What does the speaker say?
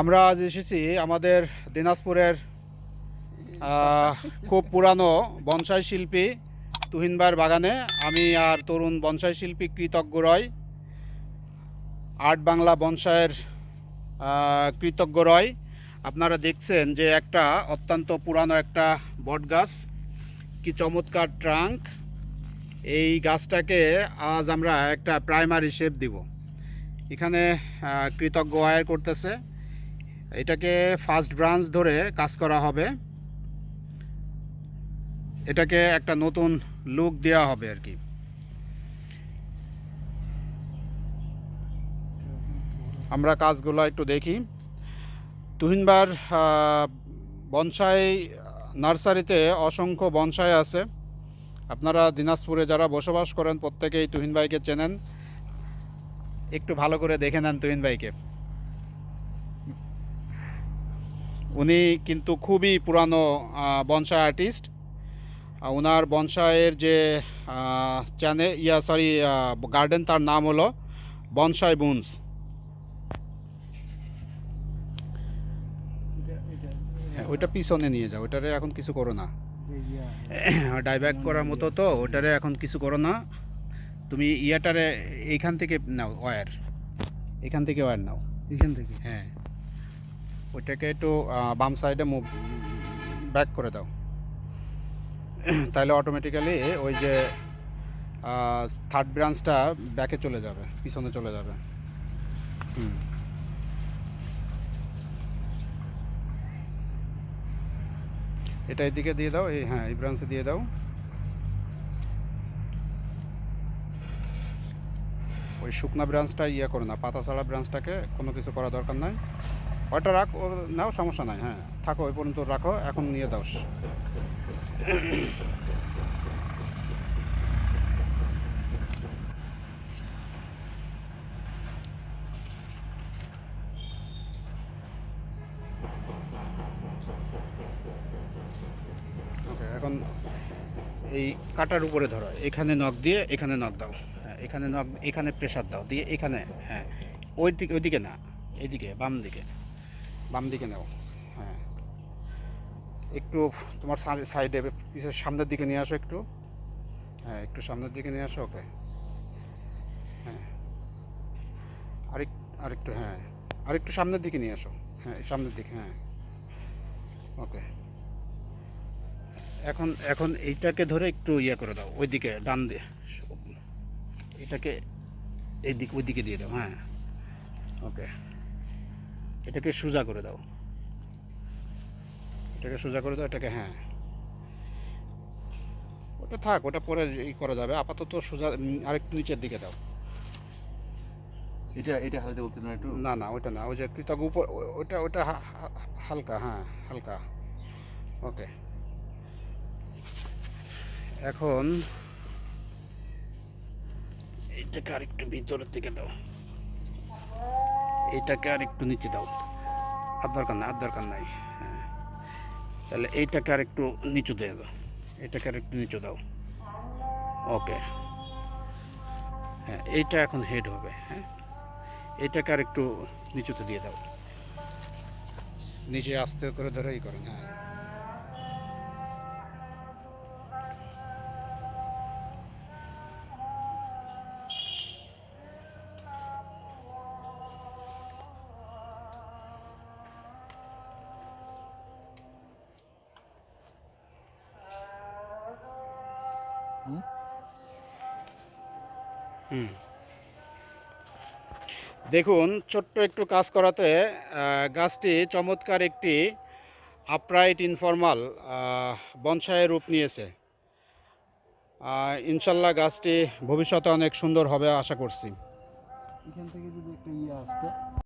আমরা আজ এসেছি আমাদের দিনাজপুরের খুব পুরানো বনসাই শিল্পী তুহিনবার বাগানে। আমি আর তরুণ বনসাই শিল্পী কৃতজ্ঞ রয়। আর্ট বাংলা বনসাইয়ের কৃতজ্ঞ রয়। আপনারা দেখছেন যে একটা অত্যন্ত পুরানো একটা বট গাছ কি চমৎকার ট্রাঙ্ক। এই গাছটাকে আজ আমরা একটা প্রাইমারি শেপ দিব। এখানে কৃতজ্ঞ ওয়ার করতেছে। এটাকে ফার্স্ট ব্রাঞ্চ ধরে কাজ করা হবে। এটাকে একটা নতুন লুক দেওয়া হবে আর কি। আমরা কাজগুলো একটু দেখি। তুহিনবার বনসাই নার্সারিতে অসংখ্য বনসাই আছে। আপনারা দিনাজপুরে যারা বসবাস করেন, প্রত্যেকেই তুহিন ভাইকে চেনেন। একটু ভালো করে দেখে নেন তুহিন ভাইকে। উনি কিন্তু খুবই পুরানো বনসাই আর্টিস্ট ওনার বনসাইয়ের যে চ্যানে ইয়া সরি গার্ডেন তার নাম হলো বনসাই বুনস হ্যাঁ, ওইটা পিছনে নিয়ে যাও ওইটারে এখন কিছু করো না। ডাইব্যাক করার মতো তো ওটারে এখন কিছু করো না। তুমি ইয়াটারে এইখান থেকে নাও ওয়্যার এখান থেকে ওয়্যার নাও। এখান থেকে? হ্যাঁ। ওইটাকে একটু বাম সাইডে মুভ ব্যাক করে দাও। তাহলে অটোমেটিক্যালি ওই যে থার্ড ব্রাঞ্চটা ব্যাকে চলে যাবে পিছনে চলে যাবে। হুম। এটা এদিকে দিয়ে দাও এই হ্যাঁ এই ব্রাঞ্চে দিয়ে দাও। ওই শুকনা ব্রাঞ্চটা ইয়ে করো না পাতা ছাড়া ব্রাঞ্চটাকে কোনো কিছু করা দরকার নাই। ওইটা রাখ ও নাও, সমস্যা নাই হ্যাঁ। থাকো, ওই পর্যন্ত রাখো, এখন নিয়ে দাও। এখন এই কাটার উপরে ধরো, এখানে নখ দিয়ে এখানে নখ দাও। এখানে নখ, এখানে প্রেশার দাও, দিয়ে এখানে হ্যাঁ ওই দিকে ওইদিকে না এইদিকে বাম দিকে বাম দিকে নাও হ্যাঁ। একটু তোমার সাইডে পিছের সামনের দিকে নিয়ে আসো একটু হ্যাঁ একটু সামনের দিকে নিয়ে আসো, ওকে হ্যাঁ। আরেক, আরেকটু হ্যাঁ আরেকটু সামনের দিকে নিয়ে আসো হ্যাঁ সামনের দিকে হ্যাঁ ওকে। এখন এখন এইটাকে ধরে একটু ইয়ে করে দাও, ওইদিকে, ডান দিয়ে। এটাকে এই দিক ওই দিকে দিয়ে দাও হ্যাঁ। ওকে এটাকে সোজা করে দাও। এটাকে সোজা করে দাও এটাকে হ্যাঁ। ওটা থাক ওটা পরে ই করা যাবে। আপাতত সোজা আরেকটু নিচের দিকে দাও। এটা এটা হালতে বলতে না একটু? না না ওইটা না ওই যে কৃতজ্ঞ উপর ও- ওইটা ওইটা হা- হা- হালকা হ্যাঁ হালকা। ওকে এখন এইটাকে আরেকটু ভিতরের দিকে দাও। এইটাকে আরেকটু নিচে দাও। আর দরকার নাই, আর দরকার নাই। হ্যাঁ। তাহলে এইটাকে আরেকটু নিচু দিয়ে দাও। এটাকে আরেকটু নিচু দাও। ওকে। হ্যাঁ এইটা এখন হেড হবে। হ্যাঁ। এটাকে আর একটু নিচুতে দিয়ে দাও। নিচে আস্তে করে ধরে ই করেন হ্যাঁ। দেখুন, ছোট্ট একটু কাজ করাতে গাছটি চমৎকার একটি আপরাইট ইনফর্মাল বনসায়ের রূপ নিয়েছে। ইনশাল্লাহ গাছটি ভবিষ্যতে অনেক সুন্দর হবে, আশা করছি। এখান থেকে যদি একটা ইয়ে আসতো।